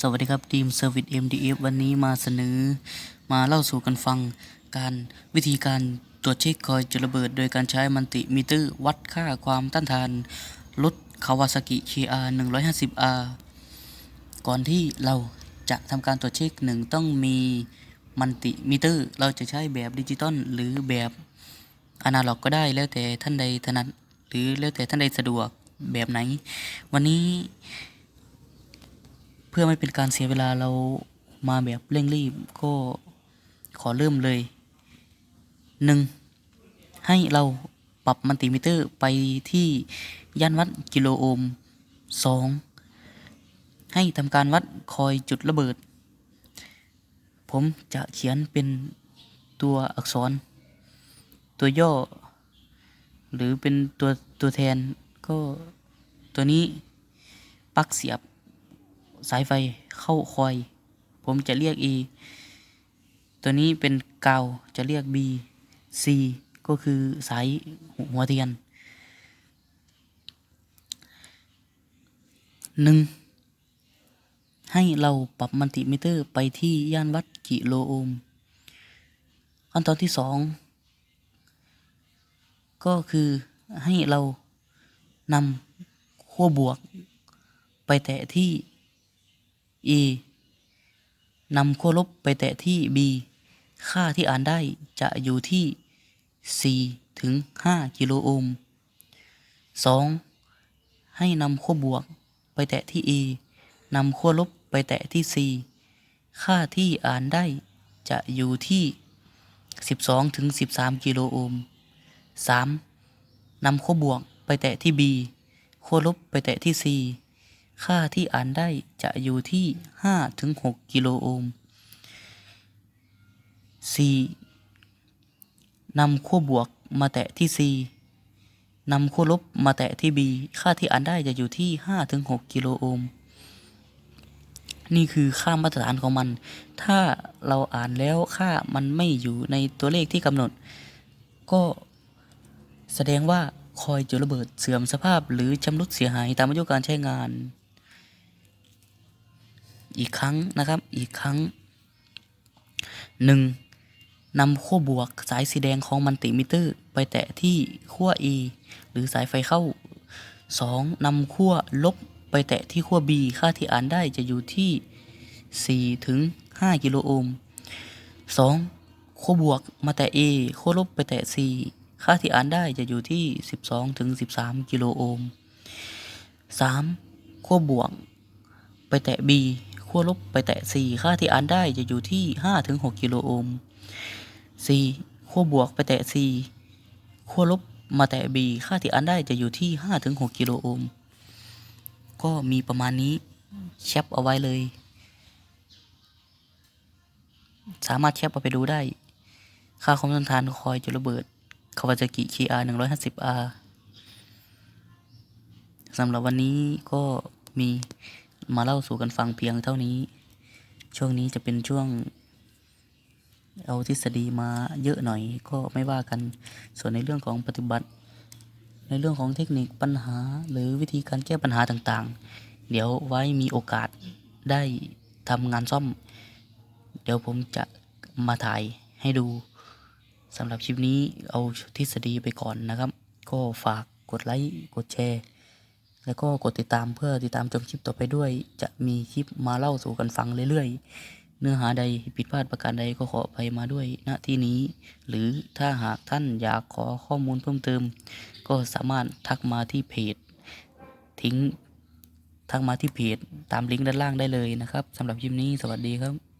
สวัสดีครับทีม Service MDF วันนี้มาเสนอ มาเล่าสู่กันฟัง การวิธีการตรวจเช็คคอยจุดระเบิด โดยการใช้มันติมิเตอร์ วัดค่าความต้านทานรถคาวาซากิ KR 150R ก่อนที่เราจะทำการตรวจเช็คหนึ่งต้องมีมันติมิเตอร์ เราจะใช้แบบดิจิตอลหรือแบบอนาล็อกก็ได้แล้วแต่ท่านใดถนัดหรือแล้วแต่ท่านใดสะดวกแบบไหน วันนี้ เพื่อไม่เป็นการเสียเวลาเรามาแบบเร่งรีบก็ขอเริ่มเลยหนึ่งให้เราปรับมันติมิเตอร์ไปที่ย่านวัดกิโลโอห์มสองให้ทำการวัดคอยจุดระเบิด ผมจะเขียนเป็นตัวอักษร ตัวย่อ หรือเป็นตัวตัวแทนก็ตัวนี้ปักเสียบ สายไฟเข้าคอย ผมจะเรียก E ตัวนี้เป็นกาวจะเรียก B C ก็คือสายหัวเทียนหนึ่งให้เราปรับมัลติมิเตอร์ไปที่ย่านวัดกิโลโอห์มขั้นตอนที่สองก็คือให้เรานำขั้วบวก ไปแตะที่ E นำขั้วลบไปแตะที่ B ค่าที่อ่านได้จะอยู่ที่ 4 ถึง 5 กิโลโอห์ม 2. ให้นำขั้วบวกไปแตะที่ E นำขั้วลบไปแตะที่ C ค่าที่อ่านได้จะอยู่ที่ 12 ถึง 13 กิโลโอห์ม 3. นำขั้วบวกไปแตะที่ B ขั้วลบไปแตะที่ C ค่าที่อ่านได้จะอยู่ที่5ถึง6กิโลโอห์ม 4. นำขั้วบวกมาแตะที่ C นำขั้วลบมาแตะที่ B ค่าที่อ่านได้จะอยู่ที่5ถึง6กิโลโอห์ม นี่คือค่ามาตรฐานของมัน ถ้าเราอ่านแล้วค่ามันไม่อยู่ในตัวเลขที่กำหนด ก็แสดงว่าคอยจุดระเบิดเสื่อมสภาพหรือชำรุดเสียหายตามอายุการใช้งาน อีกครั้งนะครับ อีกครั้งหนึ่งนำขั้วบวกสายสีแดงของมันติมิเตอร์ ไปแตะที่ขั้ว E หรือสายไฟเข้า 2. นำขั้วลบไปแตะที่ขั้ว B ค่าที่อ่านได้จะอยู่ที่ 4 ถึง 5 กิโลโอห์ม 2. ขั้วบวกมาแตะ A ขั้วลบไปแตะ C ค่าที่อ่านได้จะอยู่ที่ 12 ถึง 13 กิโลโอห์ม 3. ขั้วบวกไปแตะ B ขั้วลบไปแตะ C ค่าที่อ่านได้จะอยู่ที่5ถึง6กิโลโอห์ม 4. ขั้วบวกไปแตะ C ขั้วลบมาแตะ B ค่าที่อ่านได้จะอยู่ที่5ถึง6กิโลโอห์ม ก็มีประมาณนี้แคปเอาไว้เลย สามารถแคปเอาไปดูได้ ค่าความต้านทานคอยจุดระเบิดคาวาซากิ KR 150R สำหรับวันนี้ก็มี มาเล่าสู่กันฟังเพียงเท่านี้ ช่วงนี้จะเป็นช่วง เอาทฤษฎีมาเยอะหน่อยก็ไม่ว่ากัน ส่วนในเรื่องของปฏิบัติ ในเรื่องของเทคนิคปัญหา หรือวิธีการแก้ปัญหาต่างๆ เดี๋ยวไว้มีโอกาสได้ทำงานซ่อม เดี๋ยวผมจะมาถ่ายให้ดูสำหรับคลิปนี้เอาทฤษฎีไปก่อนนะครับ ก็ฝากกดไลค์ กดแชร์ แล้วก็กดติดตามเพื่อติดตามชมคลิปต่อไปด้วย จะมีคลิปมาเล่าสู่กันฟังเรื่อยๆ เนื้อหาใดผิดพลาดประการใดก็ขออภัยมาด้วยณที่นี้ หรือถ้าหากท่านอยากขอข้อมูลเพิ่มเติม ก็สามารถทักมาที่เพจ ทิ้งทักมาที่เพจตามลิงก์ด้านล่างได้เลยนะครับสำหรับคลิปนี้สวัสดีครับ